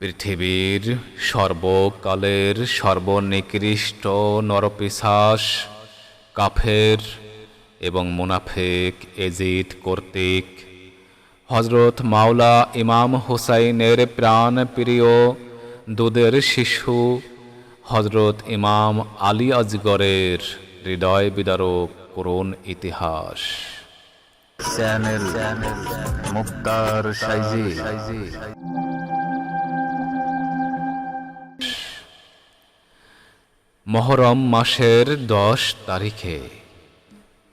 পৃথিবীর সর্বকালের সর্বনিকৃষ্ট নরপিশাস কাফের এবং মুনাফেক এজিদ কর্তৃক হজরত মাওলা ইমাম হুসাইনের প্রাণ প্রিয় দুধের শিশু হজরত ইমাম আলী আজগরের হৃদয় বিদারক করুণ ইতিহাস চ্যানেল মুক্তার সাইজি মহরম মাসের দশ তারিখে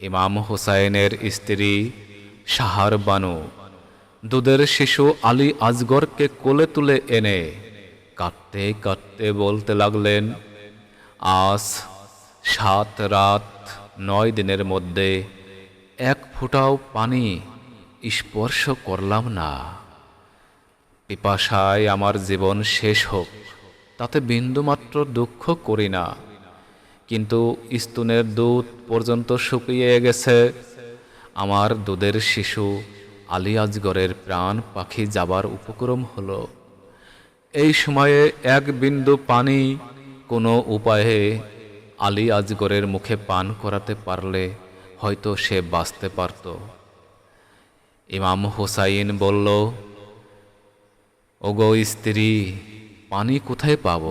ইমাম হুসাইনের স্ত্রী সাহার বানু দুধের শিশু আলী আজগরকে কোলে তুলে এনে কাঁদতে কাঁদতে বলতে লাগলেন, আজ সাত রাত নয় দিনের মধ্যে এক ফুটাও পানি স্পর্শ করলাম না। পিপাসায় আমার জীবন শেষ হোক, তাতে বিন্দুমাত্র দুঃখ করি না। কিন্তু স্তনের দুধ পর্যন্ত শুকিয়ে গেছে। আমার দুধের শিশু আলী আজগরের প্রাণ পাখি যাবার উপক্রম হলো। এই সময়ে এক বিন্দু পানি কোনো উপায়ে আলী আজগরের মুখে পান করাতে পারলে হয়তো সে বাঁচতে পারত। ইমাম হুসাইন বলল, ওগো স্ত্রী, পানি কোথায় পাব?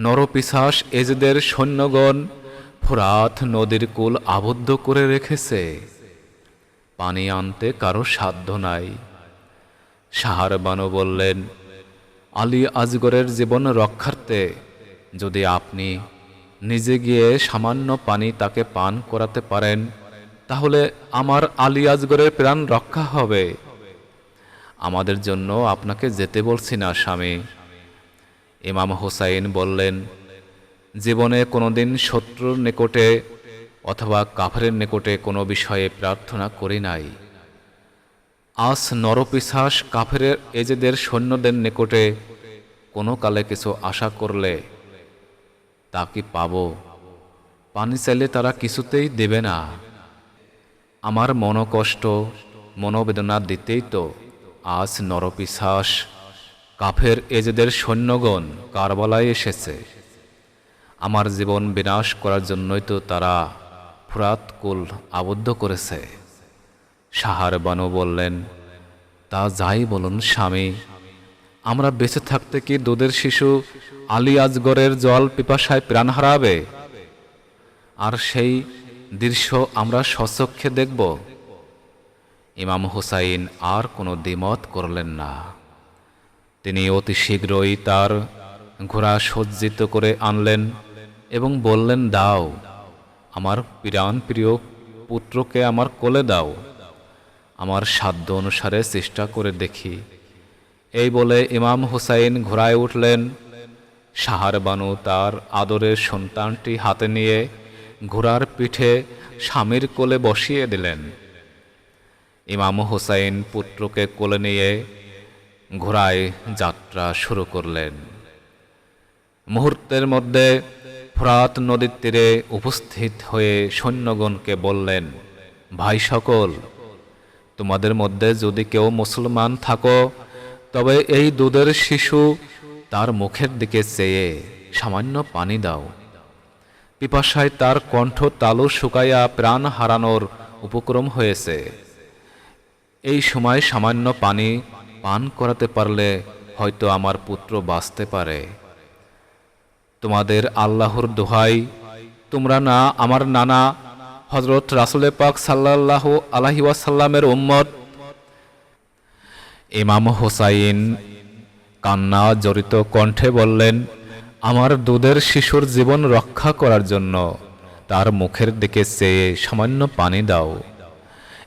নরপিশাস এজদের সৈন্যগণ ফোরাত নদীর কুল আবদ্ধ করে রেখেছে। পানি আনতে কারও সাধ্য নাই। সাহার বানু বললেন, আলী আজগরের জীবন রক্ষার্থে যদি আপনি নিজে গিয়ে সামান্য পানি তাকে পান করাতে পারেন, তাহলে আমার আলী আজগরের প্রাণ রক্ষা হবে। আমাদের জন্য আপনাকে যেতে বলছি না, স্বামী। ইমাম হোসাইন বললেন, জীবনে কোনোদিন শত্রুর নিকটে অথবা কাফের নিকটে কোনো বিষয়ে প্রার্থনা করি নাই। আজ নরপিশাস কাফের এজেদের সৈন্যদের নিকটে কোনো কালে কিছু আশা করলে তা কি পাব? পানি চাইলে তারা কিছুতেই দেবে না। আমার মনকষ্ট, মনোবেদনা দিতেই তো আজ নরপিশাস কাফের এজেদের সৈন্যগণ কারবালায় এসেছে। আমার জীবন বিনাশ করার জন্যই তো তারা ফুরাত কুল আবদ্ধ করেছে। সাহার বানু বললেন, তা যাই বলুন স্বামী, আমরা বেঁচে থাকতে কি দুধের শিশু আলী আজগরের জল পিপাসায় প্রাণ হারাবে? আর সেই দৃশ্য আমরা সচক্ষে দেখব। ইমাম হুসাইন আর কোনো দ্বিমত করলেন না। তিনি অতি শীঘ্রই তার ঘোড়া সজ্জিত করে আনলেন এবং বললেন, দাও, আমার প্রাণ প্রিয় পুত্রকে আমার কোলে দাও। আমার সাধ্য অনুসারে চেষ্টা করে দেখি। এই বলে ইমাম হুসাইন ঘোড়ায় উঠলেন। সাহার বানু তার আদরের সন্তানটি হাতে নিয়ে ঘোড়ার পিঠে স্বামীর কোলে বসিয়ে দিলেন। ইমাম হুসাইন পুত্রকে কোলে নিয়ে ঘোড়ায় যাত্রা শুরু করলেন। মুহূর্তের মধ্যে ফরাত নদীর তীরে উপস্থিত হয়ে সৈন্যগণকে বললেন, ভাই সকল, তোমাদের মধ্যে যদি কেউ মুসলমান থাকো, তবে এই দুধের শিশু তার মুখের দিকে চেয়ে সামান্য পানি দাও। পিপাসায় তার কণ্ঠ তালু শুকাইয়া প্রাণ হারানোর উপক্রম হয়েছে। এই সময় সামান্য পানি পান করাতে পারলে হয়তো আমার পুত্র বাঁচতে পারে। তোমাদের আল্লাহর দোহাই, তোমরা না আমার নানা হজরত রাসুলে পাক সাল্লাহ আলহি ওয়াসাল্লামের উম্মত। ইমাম হোসাইন কান্না জড়িত কণ্ঠে বললেন, আমার দুধের শিশুর জীবন রক্ষা করার জন্য তার মুখের দিকে চেয়ে সামান্য পানি দাও।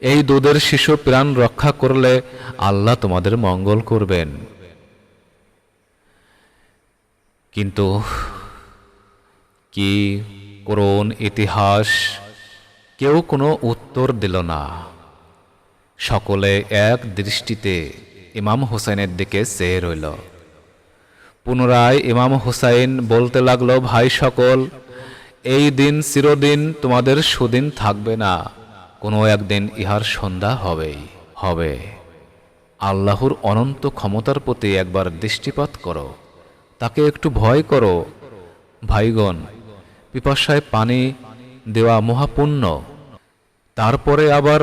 এই দুধের শিশু প্রাণ রক্ষা করলে আল্লাহ তোমাদের মঙ্গল করবেন। কিন্তু কি করুণ ইতিহাস কেউ কোনো উত্তর দিল না। সকলে এক দৃষ্টিতে ইমাম হোসেনের দিকে চেয়ে রইল। পুনরায় ইমাম হুসাইন বলতে লাগল, ভাই সকল, এই দিন চিরদিন তোমাদের সুদিন থাকবে না। কোনো একদিন ইহার সন্ধ্যা হবেই, হবে। আল্লাহর অনন্ত ক্ষমতার প্রতি একবার দৃষ্টিপাত করো। তাকে একটু ভয় করো। ভাইগণ, পিপাসায় পানি দেওয়া মহাপুণ্য। তারপরে আবার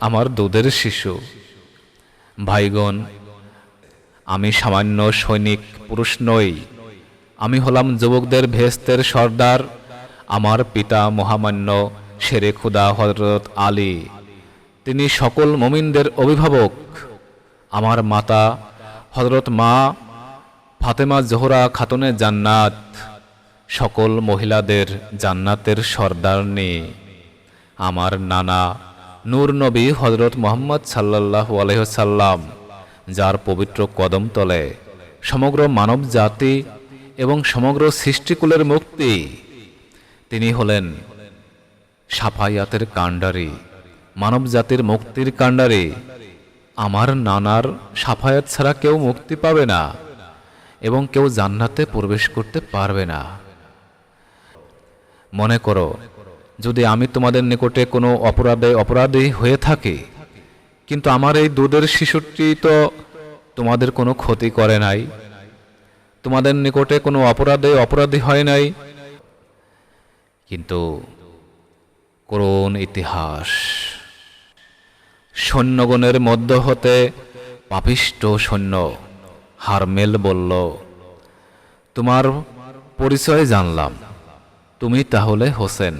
আমার দুধের শিশু। ভাইগণ, আমি সামান্য সৈনিক, পুরুষ নই। আমি হলাম যুবকদের ভেস্তের সর্দার। আমার পিতা মহামান্য শেরে খুদা হজরত আলী। তিনি সকল মমিনদের অভিভাবক। আমার মাতা হজরত মা, ফাতেমা জোহরা খাতুনে জান্নাত। সকল মহিলাদের জান্নাতের সর্দারনি আমার নানা, নূর নবী হজরত মোহাম্মদ সাল্লাহ আলহ্লাম যার পবিত্র কদম তলে সমগ্র মানব জাতি এবং সমগ্র সৃষ্টিকুলের মুক্তি। তিনি হলেন সাফাইয়াতের কাণ্ডারে মানব জাতির মুক্তির কাণ্ডারে। আমার নানার সাফায়াত ছাড়া কেউ মুক্তি পাবে না এবং কেউ জান্নাতে প্রবেশ করতে পারবে না। মনে করো, যদি আমি তোমাদের নিকটে কোনো অপরাধে অপরাধী হয়ে থাকি, কিন্তু আমার এই দুধের শিশুটি তো তোমাদের কোনো ক্ষতি করে নাই, তোমাদের নিকটে কোনো অপরাধে অপরাধী হয় নাই। কিন্তু করুণ ইতিহাস। সৈন্যগণের মধ্য হতে পাপিষ্ট সৈন্য হারমেল বলল, তোমার পরিচয় জানলাম। তুমি তাহলে হোসেন।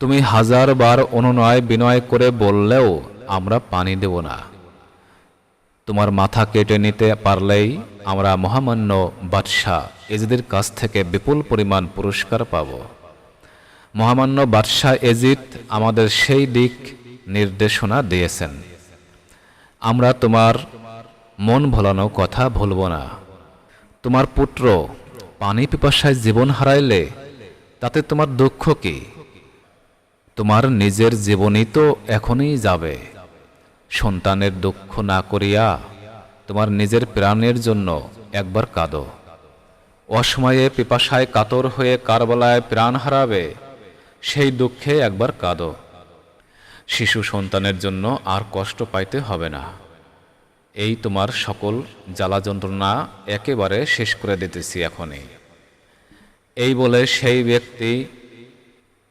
তুমি হাজার বার অনুনয় বিনয় করে বললেও আমরা পানি দেব না। তোমার মাথা কেটে নিতে পারলেই আমরা মহামান্য বাদশাহ এজিদের কাছ থেকে বিপুল পরিমাণ পুরস্কার পাব। মহামান্য বাদশাহ এজিদ আমাদের সেই দিক নির্দেশনা দিয়েছেন। আমরা তোমার মন ভোলানো কথা ভুলব না। তোমার পুত্র পানি পিপাসায় জীবন হারাইলে তাতে তোমার দুঃখ কি? তোমার নিজের জীবনই তো এখনই যাবে। সন্তানের দুঃখ না করিয়া তোমার নিজের প্রাণের জন্য একবার কাঁদো। অসময়ে পিপাসায় কাতর হয়ে কারবালায় প্রাণ হারাবে সেই দুঃখে একবার কাঁদো। শিশু সন্তানের জন্য আর কষ্ট পাইতে হবে না। এই তোমার সকল জ্বালা যন্ত্রণা একেবারে শেষ করে দিতেছি এখনই। এই বলে সেই ব্যক্তি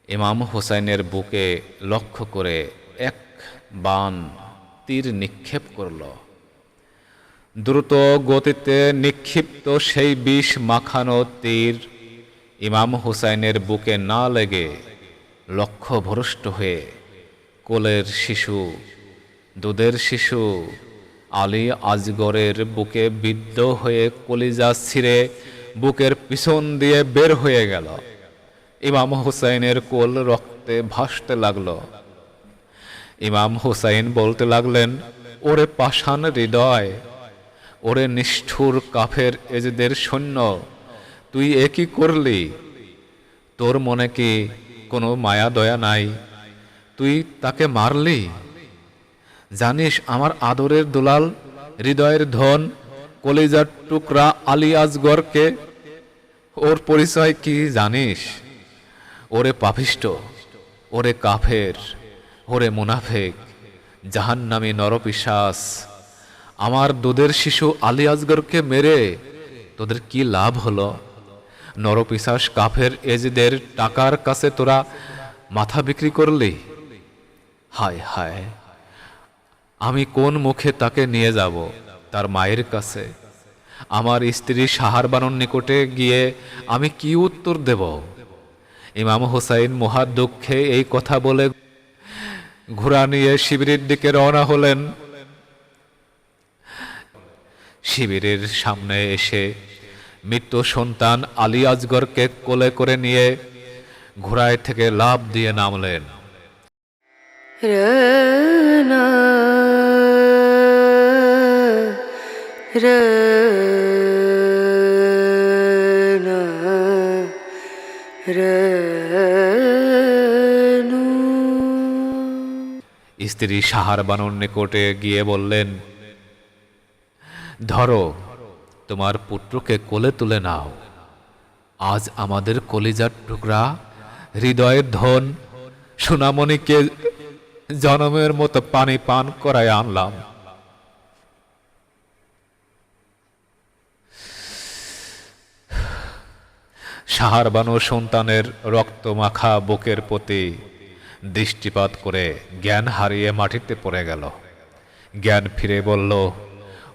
ইমাম হুসাইনের বুকে লক্ষ্য করে এক বান তীর নিক্ষেপ করল। দ্রুত গতিতে নিক্ষিপ্ত সেই বিষ মাখানো তীর ইমাম হুসাইনের বুকে না লেগে লক্ষ্য ভ্রষ্ট হয়ে কোলের শিশু, দুধের শিশু, আলী আজগরের বুকে বিদ্ধ হয়ে কলিজা ছিঁড়ে বুকের পিছন দিয়ে বের হয়ে গেল। ইমাম হুসাইনের কোল রক্তে ভাসতে লাগল। ইমাম হুসাইন বলতে লাগলেন, ওরে পাষাণ হৃদয়, ওরে নিষ্ঠুর কাফের এজদের সৈন্য, তুই এ কি করলি? তোর মনে কি কোনো মায়া, দয়া নাই। তুই তাকে মারলি? জানিস আমার আদরের দুলাল, হৃদয়ের ধন, কলিজার টুকরা আলী আজগরকে? ওর পরিচয় কি জানিস? ওরে পাপিষ্ট, ওরে কাফের, ওরে মুনাফেক, জাহান্নামী নরপিশাস আমার দুধের শিশু আলী আজগরকে মেরে তোদের কি লাভ হলো? নরপিশাস কাফের এজেদের টাকার কাছে তোরা মাথা বিক্রি করলি? হায় হায়, আমি কোন মুখে তাকে নিয়ে যাব তার মায়ের কাছে? আমার স্ত্রী সাহার বানর নিকটে গিয়ে আমি কি উত্তর দেব? ইমাম হোসাইন মহা দুঃখে এই কথা বলে ঘোড়া নিয়ে শিবিরের দিকে রওনা হলেন। শিবিরের সামনে এসে মৃত্যু সন্তান আলী আজগরকে কোলে করে নিয়ে ঘোড়ায় থেকে লাভ দিয়ে নামলেন। স্ত্রী সাহার বানর নিকটে গিয়ে বললেন ধরো তোমার পুত্রকে কোলে তুলে নাও। আজ আমাদের কলিজার টুকরা, হৃদয়ের ধন, সুনামণিকে জনমের মতো পানি পান করায় আনলাম। সাহারবানো সন্তানের রক্ত মাখা বুকের প্রতি দৃষ্টিপাত করে জ্ঞান হারিয়ে মাটিতে পড়ে গেল। জ্ঞান ফিরে বলল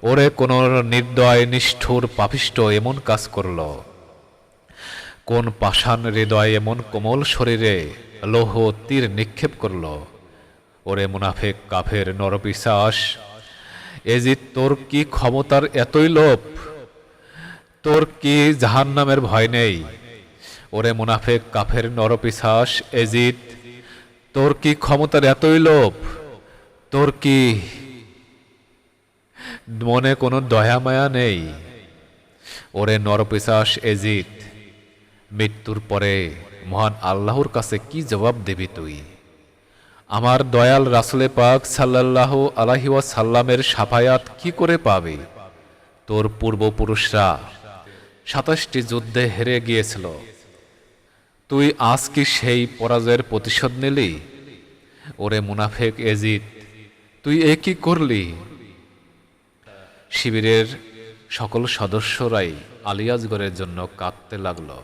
ওরে কোন নির্দয় নিষ্ঠুর পাপিষ্ট এমন কাজ করল। কোন পাষাণ হৃদয় এমন কোমল শরীরে লৌহ তীর নিক্ষেপ করল। ওরে মুনাফেক কাফের নরপিশাস এজিত তোর কি ক্ষমতার এতই লোভ? তোর কি জাহান নামের ভয় নেই? ওরে মুনাফেক কাফের নরপিশাস এজিত তোর কি ক্ষমতার এতই লোভ? তোর কি মনে কোনো দয়া মায়া নেই। ওরে নরপিশাস এজিত মৃত্যুর পরে মহান আল্লাহর কাছে কি জবাব দিবি তুই? আমার দয়াল রাসুলে পাক সাল্লাল্লাহ আলাহি সাল্লামের সাফায়াত কি করে পাবে? তোর পূর্বপুরুষরা সাতাশটি যুদ্ধে হেরে গিয়েছিল। তুই আজ কি সেই পরাজয়ের প্রতিশোধ নিলি? ওরে মুনাফেক এজিত তুই এ কি করলি? শিবিরের সকল সদস্যরাই আলিয়াজগড়ের জন্য কাঁদতে লাগল।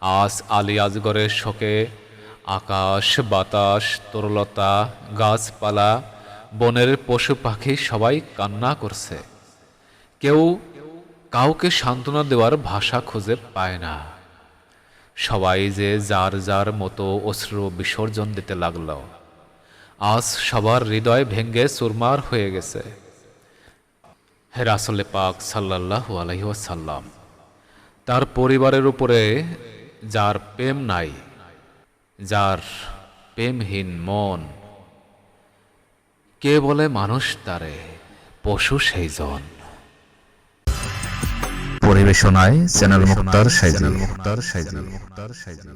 আজ আলিয়াজগড়ের শোকে আকাশ, বাতাস, তরলতা, গাছপালা, বনের পশু পাখি সবাই কান্না করছে। কেউ কাউকে সান্ত্বনা দেওয়ার ভাষা খুঁজে পায় না। সবাই যে যার যার মতো অশ্রু বিসর্জন দিতে লাগল। আজ সবার হৃদয় ভেঙ্গে চুরমার হয়ে গেছে। হে রাসলে পাক সাল্লাহ আলহিহাসাল্লাম তার পরিবারের উপরে যার প্রেম নাই যার প্রেমহীন মন কে বলে মানুষ তারে পশু সেই জন পরিবেশনায় চ্যানেল মুক্তার সাইজি। মুক্তার সাইজি মুক্তার সাইজি।